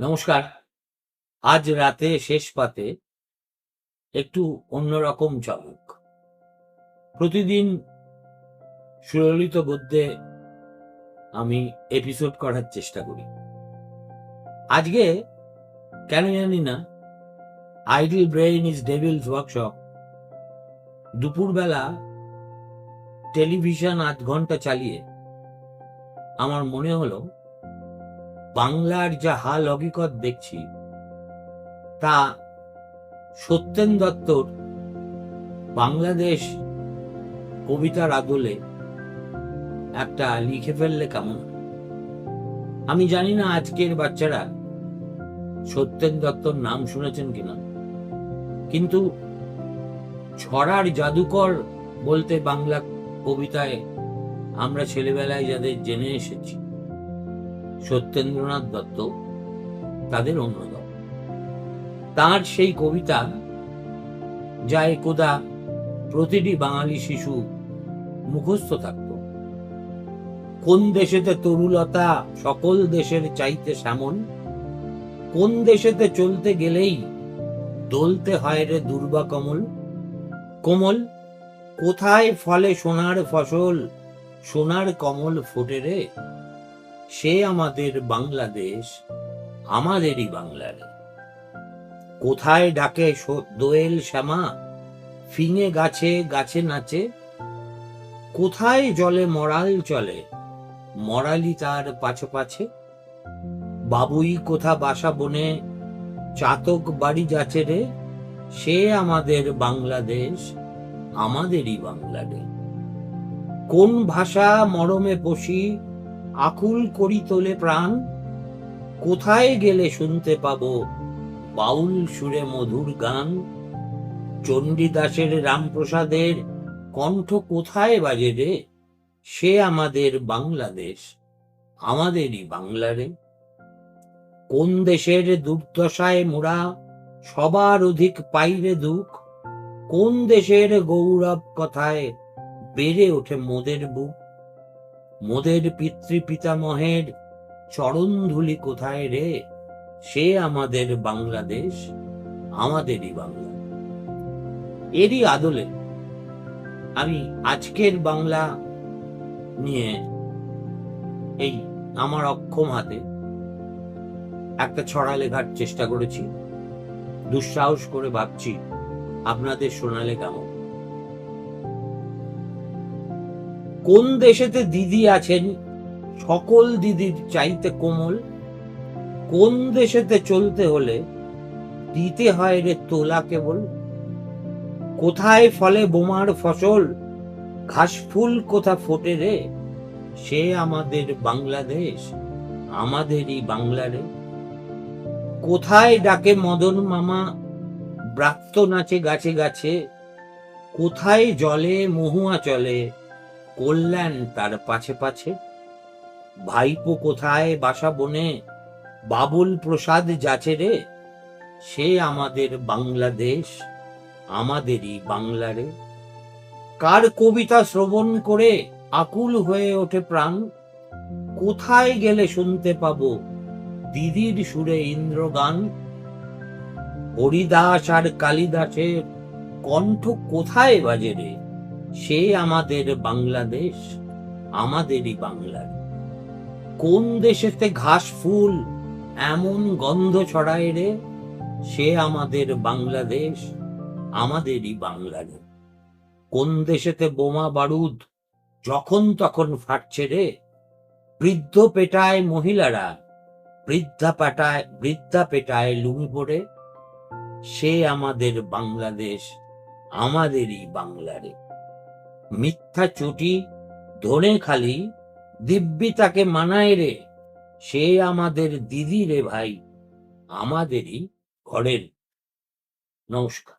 নমস্কার। আজ রাতে শেষ পাতে একটু অন্যরকম চমক। প্রতিদিন সুললিত গদ্যে আমি এপিসোড করার চেষ্টা করি। আজকে কেন জানি না idle brain is devil's workshop দুপুরবেলা টেলিভিশন আধ ঘণ্টা চালিয়ে আমার মনে হলো বাংলার যা হাল হকিকত দেখছি, তা সত্যেন দত্তর বাংলাদেশ কবিতার আদলে একটা লিখে ফেললে কেমন? আমি জানি না আজকের বাচ্চারা সত্যেন দত্তর নাম শুনেছেন কিনা। কিন্তু ছড়ার জাদুকর বলতে বাংলা কবিতায় আমরা ছেলেবেলায় যাদের জেনে এসেছি সত্যেন্দ্রনাথ দত্ত তাদের অন্যতম। তার সেই কবিতা যা একদা প্রতিটি বাঙালি শিশু মুখস্থ থাকত। কোন দেশেতে তরুলতা সকল দেশের চাইতে শ্যামন কোন দেশেতে চলতে গেলেই দলতে হয় রে দুর্বা কমল। কোমল, কোথায় ফলে সোনার ফসল, সোনার কমল ফোটে রে সে আমাদের বাংলাদেশ, আমাদেরই বাংলার। কোথায় ডাকে দোয়েল শ্যামা? ফিঙে গাছে গাছে নাচে। কোথায় জলে মরাল চলে? মরালি তার পাছে পাছে বাবুই কোথা বাসা বনে? চাতক বাড়ি যাচ্ছে রে। সে আমাদের বাংলাদেশ, আমাদেরই বাংলাদেশ কোন ভাষা মরমে পশি আকুল করি তোলে প্রাণ। কোথায় গেলে শুনতে পাব বাউল সুরে মধুর গান? চণ্ডীদাসের রামপ্রসাদের কণ্ঠ কোথায় বাজে রে? সে আমাদের বাংলাদেশ, আমাদেরই বাংলারে কোন দেশের দুর্দশায় মোরা সবার অধিক পাইরে দুঃখ? কোন দেশের গৌরব কথায় বেড়ে ওঠে মোদের বুক? মোদের পিতৃ পিতামহের চরণ ধুলি কোথায় রে? সে আমাদের বাংলাদেশ, আমাদেরই বাংলা। এরই আদলে আমি আজকের বাংলা নিয়ে এই আমার অক্ষম হাতে একটা ছড়া লেখার চেষ্টা করেছি। দুঃসাহস করে ভাবছি আপনাদের শোনালে কেমন? কোন দেশেতে দিদি আছেন? সকল দিদির চাইতে কোমল। কোন দেশেতে চলতে হলে দিতে হয় রে তোলা কেবল? কোথায় ফলে বোমার ফসল? ঘাস ফুল কোথা ফোটে রে? সে আমাদের বাংলাদেশ, আমাদেরই বাংলারে কোথায় ডাকে মদন মামা? ব্রাত্য নাচে গাছে গাছে। কোথায় জলে মহুয়া চলে? কল্যাণ তার পাছে পাছে। ভাইপো কোথায় বাসা বনে? বাবুল প্রসাদ যাচে রে। সে আমাদের বাংলাদেশ, আমাদেরই বাংলারে কার কবিতা শ্রবণ করে আকুল হয়ে ওঠে প্রাণ? কোথায় গেলে শুনতে পাবো দিদির সুরে ইন্দ্রগান? হরিদাস আর কালিদাসের কণ্ঠ কোথায় বাজে রে? সে আমাদের বাংলাদেশ, আমাদেরই বাংলার কোন দেশেতে ঘাস, ফুল এমন গন্ধ ছড়ায় রে? সে আমাদের বাংলাদেশ, আমাদেরই বাংলার কোন দেশেতে বোমা, বারুদ যখন তখন ফাটছে রে? বৃদ্ধ পেটায় মহিলারা, বৃদ্ধা পেটায় বৃদ্ধা পেটায় লুঙ্গি পরে? সে আমাদের বাংলাদেশ, আমাদেরই বাংলারে মিথ্যা চুটি ধনে খালি, দিব্যি তাকে মানায় রে। সে আমাদের দিদি রে ভাই, আমাদেরই ঘরের। নমস্কার।